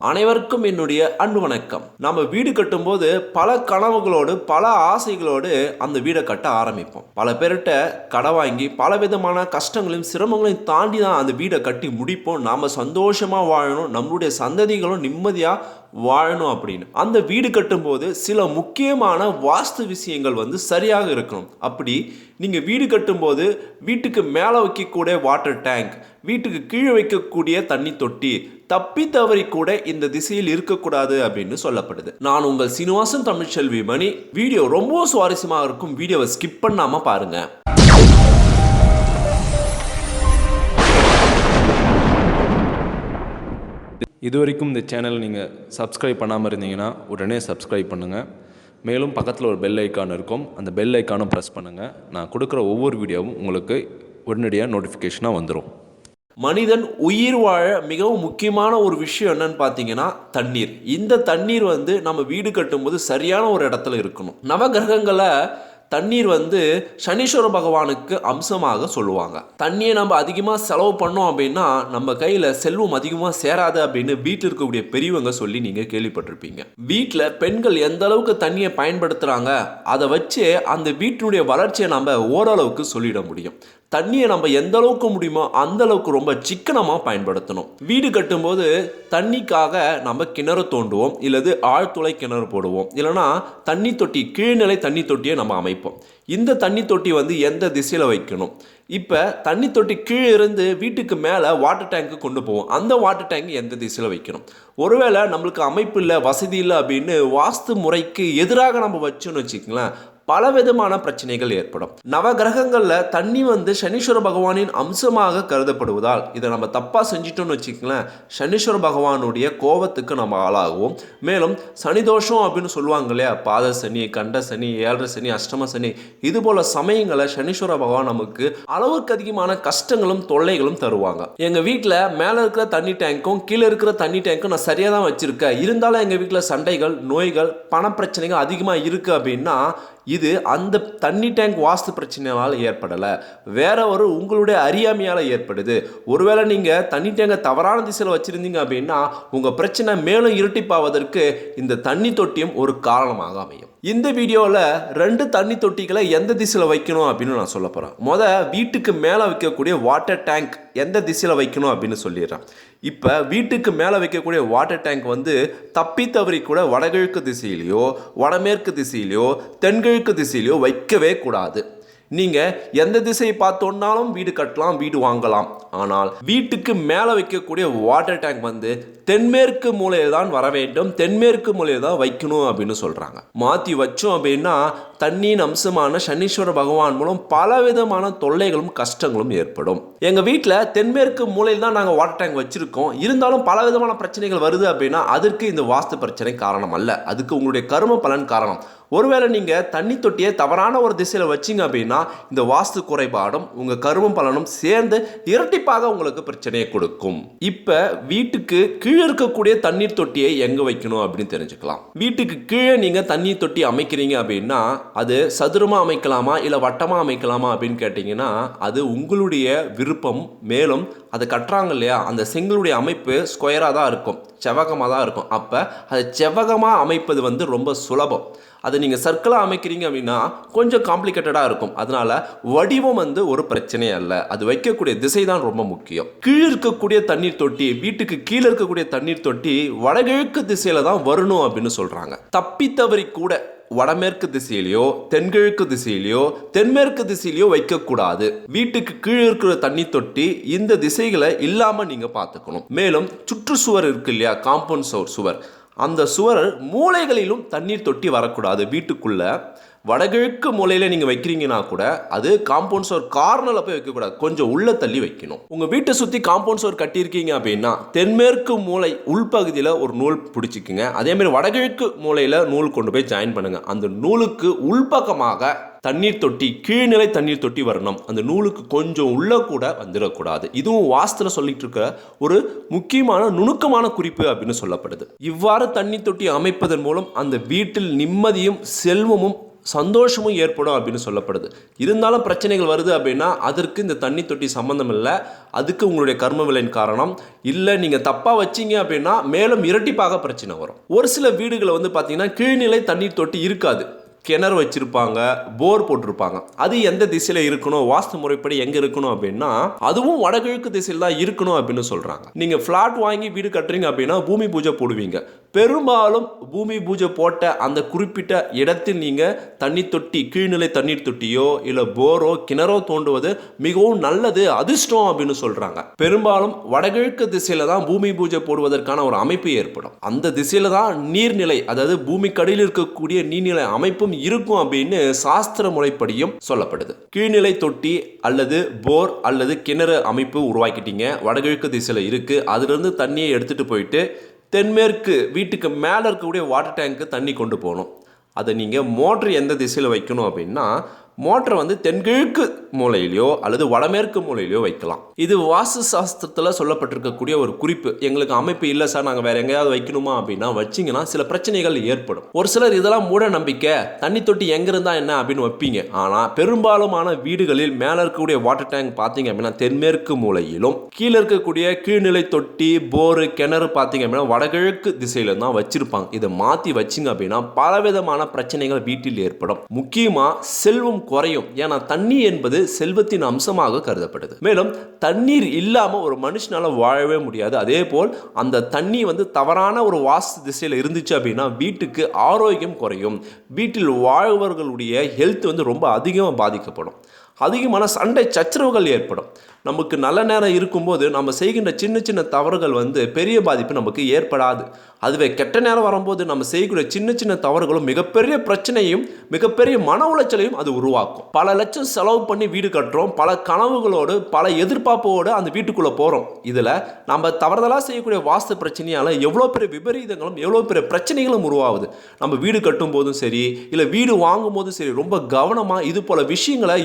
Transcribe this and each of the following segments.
அனைவருக்கும் என்னுடைய அன்பு வணக்கம். நம்ம வீடு கட்டும்போது பல கனவுகளோடு பல ஆசைகளோடு அந்த வீடை கட்ட ஆரம்பிப்போம். பல பேர்கிட்ட கடை வாங்கி பல விதமான கஷ்டங்களையும் சிரமங்களையும் தாண்டி தான் அந்த வீடை கட்டி முடிப்போம். நாம சந்தோஷமா வாழணும். நம்மளுடைய சந்ததிகளும் நிம்மதியா வாழணும் அப்படின்னு. அந்த வீடு கட்டும்போது சில முக்கியமான வாஸ்து விஷயங்கள் வந்து சரியாக இருக்கணும். அப்படி நீங்கள் வீடு கட்டும்போது வீட்டுக்கு மேலே வைக்கக்கூடிய வாட்டர் டேங்க் வீட்டுக்கு கீழே வைக்கக்கூடிய தண்ணி தொட்டி தப்பி தவறி கூட இந்த திசையில் இருக்கக்கூடாது அப்படின்னு சொல்லப்படுது. நான் உங்கள் சீனிவாசன் தமிழ்ச்செல்வி மணி. வீடியோ ரொம்ப சுவாரஸ்யமாக இருக்கும். வீடியோவை ஸ்கிப் பண்ணாமல் பாருங்கள் இது வரைக்கும் இந்த சேனல் நீங்கள் சப்ஸ்கிரைப் பண்ணாமல் இருந்தீங்கன்னா உடனே சப்ஸ்கிரைப் பண்ணுங்கள் மேலும் பக்கத்தில் ஒரு பெல் ஐக்கான் இருக்கும். அந்த பெல் ஐக்கானும் ப்ரெஸ் பண்ணுங்கள் நான் கொடுக்குற ஒவ்வொரு வீடியோவும் உங்களுக்கு உடனடியாக நோட்டிஃபிகேஷனாக வந்துடும் மனிதன் உயிர் வாழ மிகவும் முக்கியமான ஒரு விஷயம் என்னன்னு பார்த்தீங்கன்னா தண்ணீர். இந்த தண்ணீர் வந்து நம்ம வீடு கட்டும்போது சரியான ஒரு இடத்துல இருக்கணும். நவகிரகங்களை தண்ணீர் வந்து சனீஸ்வர பகவானுக்கு அம்சமாக சொல்லுவாங்க. தண்ணியை நம்ம அதிகமாக செலவு பண்ணோம் அப்படின்னா நம்ம கையில் செல்வம் அதிகமாக சேராது அப்படின்னு வீட்டில் இருக்கக்கூடிய பெரியவங்க சொல்லி நீங்கள் கேள்விப்பட்டிருப்பீங்க. வீட்டில் பெண்கள் எந்த அளவுக்கு தண்ணியை பயன்படுத்துகிறாங்க அதை வச்சு அந்த வீட்டினுடைய வளர்ச்சியை நம்ம ஓரளவுக்கு சொல்லிட முடியும். தண்ணியை நம்ம எந்த அளவுக்கு முடியுமோ அந்த அளவுக்கு ரொம்ப சிக்கனமாக பயன்படுத்தணும். வீடு கட்டும்போது தண்ணிக்காக நம்ம கிணறு தோண்டுவோம் இல்லது ஆழ்துளை கிணறு போடுவோம். இல்லைன்னா தண்ணி தொட்டி கீழ்நிலை தண்ணி தொட்டியை நம்ம அமைப்போம். இந்த தண்ணி தொட்டி வந்து எந்த திசையில் வைக்கணும்? இப்போ தண்ணி தொட்டி கீழே இருந்து வீட்டுக்கு மேலே வாட்டர் டேங்க்கு கொண்டு போவோம். அந்த வாட்டர் டேங்க் எந்த திசையில் வைக்கணும்? ஒருவேளை நம்மளுக்கு அமைப்பு இல்லை வசதி இல்லை அப்படின்னு வாஸ்து முறைக்கு எதிராக நம்ம வச்சோன்னு வச்சுக்கங்களேன் பல விதமான பிரச்சனைகள் ஏற்படும். நவகிரகங்களில் தண்ணி வந்து சனீஸ்வர பகவானின் அம்சமாக கருதப்படுவதால் இதை நம்ம தப்பாக செஞ்சிட்டோம்னு வச்சுக்கோங்களேன் சனீஸ்வர பகவானுடைய கோபத்துக்கு நம்ம ஆளாகுவோம். மேலும் சனி தோஷம் அப்படின்னு சொல்லுவாங்க இல்லையா? பாத சனி கண்ட சனி ஏழரை சனி அஷ்டம சனி இதுபோல சமயங்களை சனீஸ்வர பகவான் நமக்கு அளவுக்கு அதிகமான கஷ்டங்களும் தொல்லைகளும் தருவாங்க. எங்கள் வீட்டில் மேலே இருக்கிற தண்ணி டேங்க்கும் கீழே இருக்கிற தண்ணி டேங்க்கும் நான் சரியாக தான் வச்சுருக்கேன். இருந்தாலும் எங்கள் வீட்டில் சண்டைகள் நோய்கள் பணப்பிரச்சனைகள் அதிகமாக இருக்குது அப்படின்னா இது அந்த தண்ணி டேங்க் வாஸ்து பிரச்சனையால் ஏற்படலை. வேற ஒரு உங்களுடைய அறியாமையால் ஏற்படுது. ஒருவேளை நீங்கள் தண்ணி டேங்கை தவறான திசையில் வச்சுருந்தீங்க அப்படின்னா உங்கள் பிரச்சனை மேலும் இருட்டிப்பாவதற்கு இந்த தண்ணி தொட்டியும் ஒரு காரணமாக அமையும். இந்த வீடியோவில் ரெண்டு தண்ணி தொட்டிகளை எந்த திசையில் வைக்கணும் அப்படின்னு நான் சொல்ல போகிறேன் மொதல் வீட்டுக்கு மேலே வைக்கக்கூடிய வாட்டர் டேங்க் எந்த திசையில் வைக்கணும் அப்படின்னு சொல்லிடுறான். இப்போ வீட்டுக்கு மேலே வைக்கக்கூடிய வாட்டர் டேங்க் வந்து தப்பி தவறி கூட வடகிழக்கு திசையிலையோ வடமேற்கு திசையிலையோ தென்கிழக்கு திசையிலையோ வைக்கவே கூடாது. நீங்கள் எந்த திசையை பார்த்தோன்னாலும் வீடு கட்டலாம் வீடு வாங்கலாம். ஆனால் வீட்டுக்கு மேலே வைக்கக்கூடிய வாட்டர் டேங்க் வந்து தென்மேற்கு மூலையில் தான் வர வேண்டும் தென்மேற்கு மூலையில் தான் வைக்கணும் அப்படின்னு சொல்கிறாங்க மாற்றி வச்சோம் அப்படின்னா தண்ணியின் அம்சமான சனீஸ்வர பகவான் மூலம் பல விதமான தொல்லைகளும் கஷ்டங்களும் ஏற்படும். எங்கள் வீட்டில் தென்மேற்கு மூலையில் தான் நாங்கள் வாட்டர் டேங்க் வச்சுருக்கோம். இருந்தாலும் பல விதமான பிரச்சனைகள் வருது அப்படின்னா அதற்கு இந்த வாஸ்து பிரச்சனை காரணம் அல்ல. அதுக்கு உங்களுடைய கரும பலன் காரணம். ஒருவேளை நீங்கள் தண்ணி தொட்டியை தவறான ஒரு திசையில் வச்சிங்க அப்படின்னா இந்த வாஸ்து குறைபாடும் உங்கள் கருமம் பலனும் சேர்ந்து இரட்டிப்பாக உங்களுக்கு பிரச்சனையை கொடுக்கும். இப்போ வீட்டுக்கு கீழே இருக்கக்கூடிய தண்ணீர் தொட்டியை எங்கே வைக்கணும் அப்படின்னு தெரிஞ்சுக்கலாம். வீட்டுக்கு கீழே நீங்கள் தண்ணீர் தொட்டி அமைக்கிறீங்க அப்படின்னா அது சதுரமாக அமைக்கலாமா இல்லை வட்டமாக அமைக்கலாமா அப்படின்னு கேட்டிங்கன்னா அது உங்களுடைய விருப்பம். மேலும் அதை கட்டுறாங்க இல்லையா அந்த செங்கலுடைய அமைப்பு ஸ்கொயராக தான் இருக்கும். செவ்வகமாக தான் இருக்கும். அப்போ அதை செவ்வகமாக அமைப்பது வந்து ரொம்ப சுலபம். அதை நீங்கள் சர்க்கிளாக அமைக்கிறீங்க அப்படின்னா கொஞ்சம் காம்ப்ளிகேட்டடாக இருக்கும். அதனால் வடிவம் வந்து ஒரு பிரச்சனையே அல்ல. அது வைக்கக்கூடிய திசை தான் ரொம்ப முக்கியம். கீழே இருக்கக்கூடிய தண்ணீர் தொட்டி வீட்டுக்கு கீழே இருக்கக்கூடிய தண்ணீர் தொட்டி வடகிழக்கு திசையில் தான் வரணும் அப்படின்னு சொல்கிறாங்க தப்பி தவறி கூட வடமேற்கு திசையிலையோ தென்கிழக்கு திசையிலையோ தென்மேற்கு திசையிலையோ வைக்கக்கூடாது. வீட்டுக்கு கீழே இருக்கிற தண்ணி தொட்டி இந்த திசைகளை இல்லாமல் நீங்கள் பார்த்துக்கணும். மேலும் சுற்றுச்சுவர் இருக்கு இல்லையா? காம்பவுண்ட் சுவர் சுவர். அந்த சுவர் மூளைகளிலும் தண்ணீர் தொட்டி வரக்கூடாது வீட்டுக்குள்ள. வடகிழக்கு மூலையில் நீங்கள் வைக்கிறீங்கன்னா கூட அது காம்பவுண்ட் சுவர் கார்னரில் போய் வைக்கக்கூடாது. கொஞ்சம் உள்ளே தள்ளி வைக்கணும். உங்கள் வீட்டை சுற்றி காம்பவுண்ட் சுவர் கட்டியிருக்கீங்க அப்படின்னா தென்மேற்கு மூலை உள்பகுதியில் ஒரு நூல் பிடிச்சிக்குங்க. அதேமாதிரி வடகிழக்கு மூலையில் நூல் கொண்டு போய் ஜாயின் பண்ணுங்கள் அந்த நூலுக்கு உள்பக்கமாக தண்ணீர் தொட்டி கீழ்நிலை தண்ணீர் தொட்டி வரணும். அந்த நூலுக்கு கொஞ்சம் உள்ளே கூட வந்துடக்கூடாது. இதுவும் வாஸ்துல சொல்லிட்டு இருக்க ஒரு முக்கியமான நுணுக்கமான குறிப்பு அப்படின்னு சொல்லப்படுது. இவ்வாறு தண்ணீர் தொட்டி அமைப்பதன் மூலம் அந்த வீட்டில் நிம்மதியும் செல்வமும் சந்தோஷமும் ஏற்படும் அப்படின்னு சொல்லப்படுது. இருந்தாலும் பிரச்சனைகள் வருது அப்படின்னா அதற்கு இந்த தண்ணி தொட்டி சம்மந்தம் இல்லை. அதுக்கு உங்களுடைய கர்ம விலையின் காரணம். இல்லை நீங்கள் தப்பாக வச்சீங்க அப்படின்னா மேலும் இரட்டிப்பாக பிரச்சனை வரும். ஒரு சில வீடுகளை வந்து பார்த்திங்கன்னா கீழ்நிலை தண்ணீர் தொட்டி இருக்காது. கிணறு வச்சிருப்பாங்க போர் போட்டிருப்பாங்க. அது எந்த திசையில இருக்கணும் வாஸ்து முறைப்படி எங்க இருக்கணும் அப்படின்னா அதுவும் வடகிழக்கு திசையில் தான் இருக்கணும் அப்படின்னு சொல்றாங்க. நீங்க ஃப்ளாட் வாங்கி வீடு கட்டுறீங்க அப்படின்னா பூமி பூஜை போடுவீங்க. பெரும்பாலும் பூமி பூஜை போட்ட அந்த குறிப்பிட்ட இடத்தில் நீங்கள் தண்ணி தொட்டி கீழ்நிலை தண்ணீர் தொட்டியோ இல்லை போரோ கிணறோ தோண்டுவது மிகவும் நல்லது அதிர்ஷ்டம் அப்படின்னு சொல்கிறாங்க பெரும்பாலும் வடகிழக்கு திசையில் தான் பூமி பூஜை போடுவதற்கான ஒரு அமைப்பு ஏற்படும். அந்த திசையில் தான் நீர்நிலை அதாவது பூமிக்கடியில் இருக்கக்கூடிய நீர்நிலை அமைப்பும் இருக்கும் அப்படின்னு சாஸ்திர முறைப்படியும் சொல்லப்படுது. கீழ்நிலை தொட்டி அல்லது போர் அல்லது கிணறு அமைப்பு உருவாக்கிட்டீங்க வடகிழக்கு திசையில் இருக்குது அதுலேருந்து தண்ணியை எடுத்துகிட்டு போயிட்டு தென்மேற்கு வீட்டுக்கு மேலே இருக்கக்கூடிய வாட்டர் டேங்க்கு தண்ணி கொண்டு போகணும். அதை நீங்கள் மோட்ரு எந்த திசையில் வைக்கணும் அப்படின்னா மோட்டரை வந்து தென்கிழக்கு மூலையிலையோ அல்லது வடமேற்கு மூலையிலையோ வைக்கலாம். இது வாஸ்து சாஸ்திரத்தில் சொல்லப்பட்டிருக்கக்கூடிய ஒரு குறிப்பு. எங்களுக்கு அமைப்பு இல்லை சார் நாங்கள் வேறு எங்கேயாவது வைக்கணுமா அப்படின்னா வச்சிங்கன்னா சில பிரச்சனைகள் ஏற்படும். ஒரு சிலர் இதெல்லாம் மூட நம்பிக்கை தண்ணி தொட்டி எங்கே இருந்தால் என்ன அப்படின்னு வைப்பீங்க. ஆனால் பெரும்பாலுமான வீடுகளில் மேலே இருக்கக்கூடிய வாட்டர் டேங்க் பார்த்தீங்க அப்படின்னா தென்மேற்கு மூலையிலும் கீழே இருக்கக்கூடிய கீழ்நிலை தொட்டி போரு கிணறு பார்த்தீங்க அப்படின்னா வடகிழக்கு திசையில தான் வச்சிருப்பாங்க. இதை மாற்றி வச்சிங்க அப்படின்னா பலவிதமான பிரச்சனைகள் வீட்டில் ஏற்படும். முக்கியமாக செல்வம் குறையும். ஏன்னா தண்ணி என்பது செல்வத்தின் அம்சமாக கருதப்படுது. மேலும் தண்ணீர் இல்லாமல் ஒரு மனுஷனால் வாழவே முடியாது. அதே போல் அந்த தண்ணி வந்து தவறான ஒரு வாஸ்து திசையில் இருந்துச்சு அப்படின்னா வீட்டுக்கு ஆரோக்கியம் குறையும். வீட்டில் வாழ்வர்களுடைய ஹெல்த் வந்து ரொம்ப அதிகமாக பாதிக்கப்படும். அதிகமான சண்டை சச்சரவுகள் ஏற்படும். நமக்கு நல்ல நேரம் இருக்கும்போது நம்ம செய்கின்ற சின்ன சின்ன தவறுகள் வந்து பெரிய பாதிப்பு நமக்கு ஏற்படாது. அதுவே கெட்ட நேரம் வரும்போது நம்ம செய்யக்கூடிய சின்ன சின்ன தவறுகளும் மிகப்பெரிய பிரச்சனையும் மிகப்பெரிய மன உளைச்சலையும் அது உருவாக்கும். பல லட்சம் செலவு பண்ணி வீடு கட்டுறோம். பல கனவுகளோடு பல எதிர்பார்ப்போடு அந்த வீட்டுக்குள்ளே போகிறோம் இதில் நம்ம தவறுதலாக செய்யக்கூடிய வாஸ்து பிரச்சனையால் எவ்வளோ பெரிய விபரீதங்களும் எவ்வளோ பெரிய பிரச்சனைகளும் உருவாகுது. நம்ம வீடு கட்டும் போதும் சரி இல்லை வீடு வாங்கும் போதும் சரி ரொம்ப கவனமாக இது போல் விஷயங்களை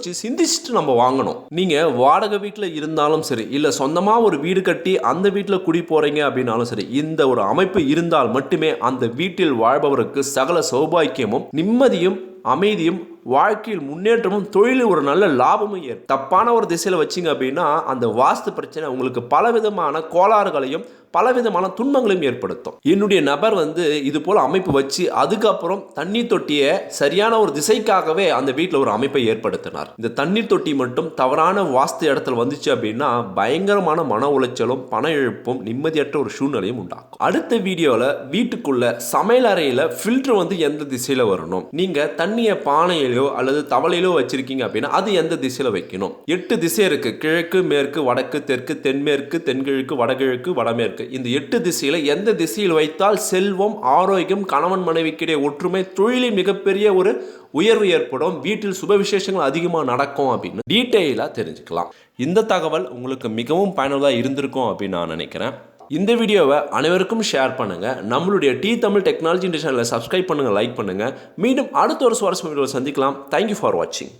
யோசித்து சிந்திச்சுட்டு நம்ம வாங்கணும். நீங்கள் வாடகை வீட்டில் இருந்தாலும் சரி இல்லை சொந்தமாக ஒரு வீடு கட்டி அந்த வீட்டில் குடி போகிறீங்க அப்படின்னாலும் சரி இந்த ஒரு அமைப்பு இருந்தால் மட்டுமே அந்த வீட்டில் வாழ்பவருக்கு சகல சௌபாக்கியமும் நிம்மதியும் அமைதியும் வாழ்க்கையில் முன்னேற்றமும் தொழிலில் ஒரு நல்ல லாபமும் ஏற்படும் தப்பான ஒரு திசையில் வச்சிங்க அப்படின்னா அந்த வாஸ்து பிரச்சனை உங்களுக்கு பலவிதமான கோளாறுகளையும் பலவிதமான துன்பங்களையும் ஏற்படுத்தும். என்னுடைய நபர் வந்து இது போல் அமைப்பு வச்சு அதுக்கப்புறம் தண்ணீர் தொட்டியை சரியான ஒரு திசைக்காகவே அந்த வீட்டில் ஒரு அமைப்பை ஏற்படுத்தினார். இந்த தண்ணீர் தொட்டி மட்டும் தவறான வாஸ்து இடத்துல வந்துச்சு அப்படின்னா பயங்கரமான மன உளைச்சலும் பண இழப்பும் நிம்மதியற்ற ஒரு சூழ்நிலையும் உண்டாகும் அடுத்த வீடியோவில் வீட்டுக்குள்ள சமையல் அறையில் ஃபில்டர் வந்து எந்த திசையில் வரணும்? நீங்கள் தண்ணியை பானையிலோ அல்லது தவளையிலோ வச்சிருக்கீங்க அப்படின்னா அது எந்த திசையில் வைக்கணும்? எட்டு திசை இருக்குது கிழக்கு மேற்கு வடக்கு தெற்கு தென்மேற்கு தென்கிழக்கு வடகிழக்கு வடமேற்கு. இந்த எட்டு திசையில் எந்த திசையில் வைத்தால் செல்வம் ஆரோக்கியம் கணவன் மனைவிக்கிடையே ஒற்றுமை தொழிலில் மிகப்பெரிய ஒரு உயர்வு ஏற்படும் வீட்டில் சுப விசேஷங்கள் அதிகமாக நடக்கும் அப்படின்னு டீட்டெயிலாக தெரிஞ்சுக்கலாம். இந்த தகவல் உங்களுக்கு மிகவும் பயனுள்ளதாக இருந்திருக்கும் அப்படின்னு நான் நினைக்கிறேன். இந்த வீடியோவை அனைவருக்கும் ஷேர் பண்ணுங்க. நம்மளுடைய டி தமிழ் டெக்னாலஜி சேனலை சப்ஸ்கிரைப் பண்ணுங்க லைக் பண்ணுங்க. மீண்டும் அடுத்த ஒரு சுவாரஸ்யம் வீடியோவில் சந்திக்கலாம். தேங்க்யூ ஃபார் வாட்சிங்